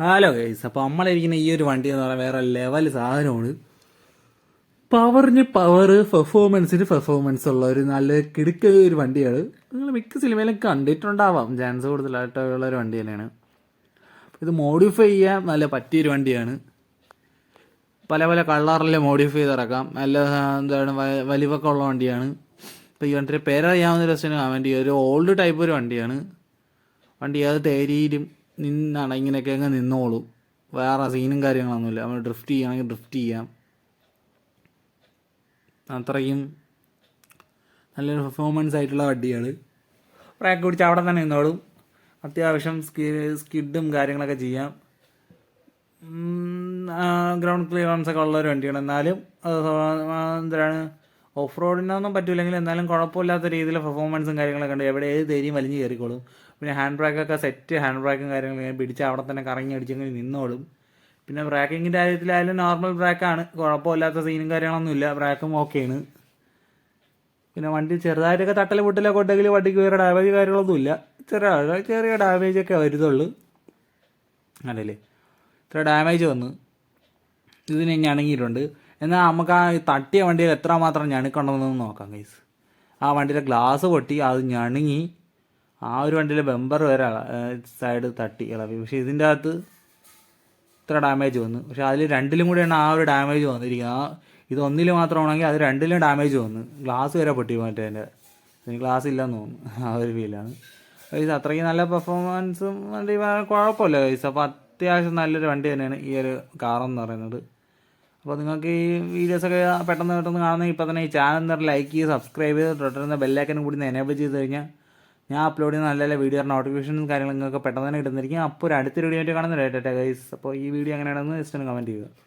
Hello guys അപ്പോൾ നമ്മളിരിക്കുന്ന ഈ ഒരു വണ്ടി എന്ന് പറഞ്ഞാൽ വേറെ ലെവൽ സാധനമാണ്. പവറിന് പവർ പെർഫോമൻസിന് പെർഫോമൻസ് ഉള്ള ഒരു നല്ല കിടുക്ക ഒരു വണ്ടിയാണ്. നിങ്ങൾ മിക്ക സിനിമയിലും കണ്ടിട്ടുണ്ടാവാം. ചാൻസ് കൂടുതലായിട്ടുള്ള ഒരു വണ്ടി തന്നെയാണ്. ഇത് മോഡിഫൈ ചെയ്യാൻ നല്ല പറ്റിയൊരു വണ്ടിയാണ്. പല പല കളറിൽ മോഡിഫൈ ചെയ്തിറക്കാം നല്ല എന്താണ് വലിവൊക്കെ ഉള്ള വണ്ടിയാണ്. ഇപ്പോൾ ഈ വണ്ടിയുടെ പേരറിയാവുന്ന രസത്തിന് കമന്റ് ചെയ്യുക. ഒരു ഓൾഡ് ടൈപ്പ് ഒരു വണ്ടിയാണ്. വണ്ടി അത് തേരിയിലും നിന്നാണ് ഇങ്ങനെയൊക്കെ അങ്ങ് നിന്നോളും. വേറെ സീനും കാര്യങ്ങളൊന്നുമില്ല. നമ്മൾ ഡ്രിഫ്റ്റ് ചെയ്യുകയാണെങ്കിൽ ഡ്രിഫ്റ്റ് ചെയ്യാം. അത്രയും നല്ലൊരു പെർഫോമൻസ് ആയിട്ടുള്ള വണ്ടിയാണ് ബ്രേക്ക് പിടിച്ച് അവിടെ തന്നെ നിന്നോളും. അത്യാവശ്യം സ്കി സ്കിഡും കാര്യങ്ങളൊക്കെ ചെയ്യാം. ഗ്രൗണ്ട് ക്ലിയറൻസ് ഒക്കെ ഉള്ള ഒരു വണ്ടിയാണ്. എന്നാലും അത് എന്താണ് ഓഫ് റോഡിനൊന്നും പറ്റൂലെങ്കിൽ എന്നാലും കുഴപ്പമില്ലാത്ത രീതിയിൽ പെർഫോമൻസും കാര്യങ്ങളൊക്കെ ഉണ്ട്. എവിടെ ഏത് തേരിയും വലിഞ്ഞ് കയറിക്കോളും. പിന്നെ ഹാൻഡ് ബ്രേക്കൊക്കെ സെറ്റ് ഹാൻഡ് ബ്രേക്കും കാര്യങ്ങളൊക്കെ പിടിച്ച് അവിടെ തന്നെ കറങ്ങി അടിച്ചെങ്കിൽ നിന്നോളും. പിന്നെ ബ്രേക്കിങ്ങിന്റെ കാര്യത്തിലായാലും നോർമൽ ബ്രേക്കാണ് കുഴപ്പമില്ലാത്ത സീനും കാര്യങ്ങളൊന്നുമില്ല ബ്രേക്കും ഓക്കെയാണ് പിന്നെ വണ്ടി ചെറുതായിട്ടൊക്കെ തട്ടൽ പൊട്ടലൊക്കെ ഉണ്ടെങ്കിൽ വണ്ടിക്ക് വേറെ ഡാമേജ് കാര്യങ്ങളൊന്നുമില്ല ചെറിയ ചെറിയ ഡാമേജ് ഒക്കെ വരുന്നുള്ളൂ. അല്ലല്ലേ ഇത്ര ഡാമേജ് വന്നു. ഇതിന് ഞണങ്ങിയിട്ടുണ്ട് എന്നാൽ നമുക്ക് ആ തട്ടിയ വണ്ടിയിൽ എത്രമാത്രം ഞണുക്കുണ്ടെന്ന് നോക്കാം ഗൈസ് ആ വണ്ടിയിലെ ഗ്ലാസ് പൊട്ടി അത് ഞണുങ്ങി. ആ ഒരു വണ്ടിയിലെ ബെമ്പർ വരെ സൈഡ് തട്ടി ഇളവി പക്ഷേ ഇതിന്റെ അകത്ത് ഇത്ര ഡാമേജ് വന്നു. പക്ഷെ അതിൽ രണ്ടിലും കൂടെയാണ് ആ ഒരു ഡാമേജ് വന്നിരിക്കുന്നത്. ആ ഇത് ഒന്നിൽ മാത്രമാണെങ്കിൽ അത് രണ്ടിലും ഡാമേജ് വന്നു. ഗ്ലാസ് വരെ പൊട്ടി മറ്റേ അതിന്റെ അതിന് ഗ്ലാസ് ഇല്ലെന്ന് തോന്നുന്നു. ആ ഒരു ഫീലാണ് ഗൈസ് അത്രയ്ക്ക് നല്ല പെർഫോമൻസും വണ്ടി കുഴപ്പമില്ല ഗൈസ് അപ്പോൾ അത്യാവശ്യം നല്ലൊരു വണ്ടി തന്നെയാണ് ഈ ഒരു കാറെന്ന് പറയുന്നത്. അപ്പോൾ നിങ്ങൾക്ക് ഈ വീഡിയോസൊക്കെ പെട്ടെന്ന് പെട്ടെന്ന് കാണുന്ന ഇപ്പോൾ തന്നെ ഈ ചാനൽ ലൈക്ക് ചെയ്ത് സബ്സ്ക്രൈബ് ചെയ്ത് തൊട്ടിരുന്ന ബെല്ലൈക്കനും കൂടി എനേബിൾ ചെയ്ത് കഴിഞ്ഞാൽ ഞാൻ അപ്ലോഡ് ചെയ്യുന്ന നല്ല നല്ല വീഡിയോ നോട്ടിഫിക്കേഷനും കാര്യങ്ങളും നിങ്ങൾക്ക് പെട്ടെന്ന് തന്നെ കിട്ടുന്നതായിരിക്കും. അപ്പോൾ ഒരു അടുത്തൊരു വീഡിയോ ആയിട്ട് കാണുന്നതായിട്ട് ഗൈസ് അപ്പോൾ ഈ വീഡിയോ എങ്ങനെയാണെന്ന് ജസ്റ്റ് ഒന്ന് കമന്റ് ചെയ്യുക.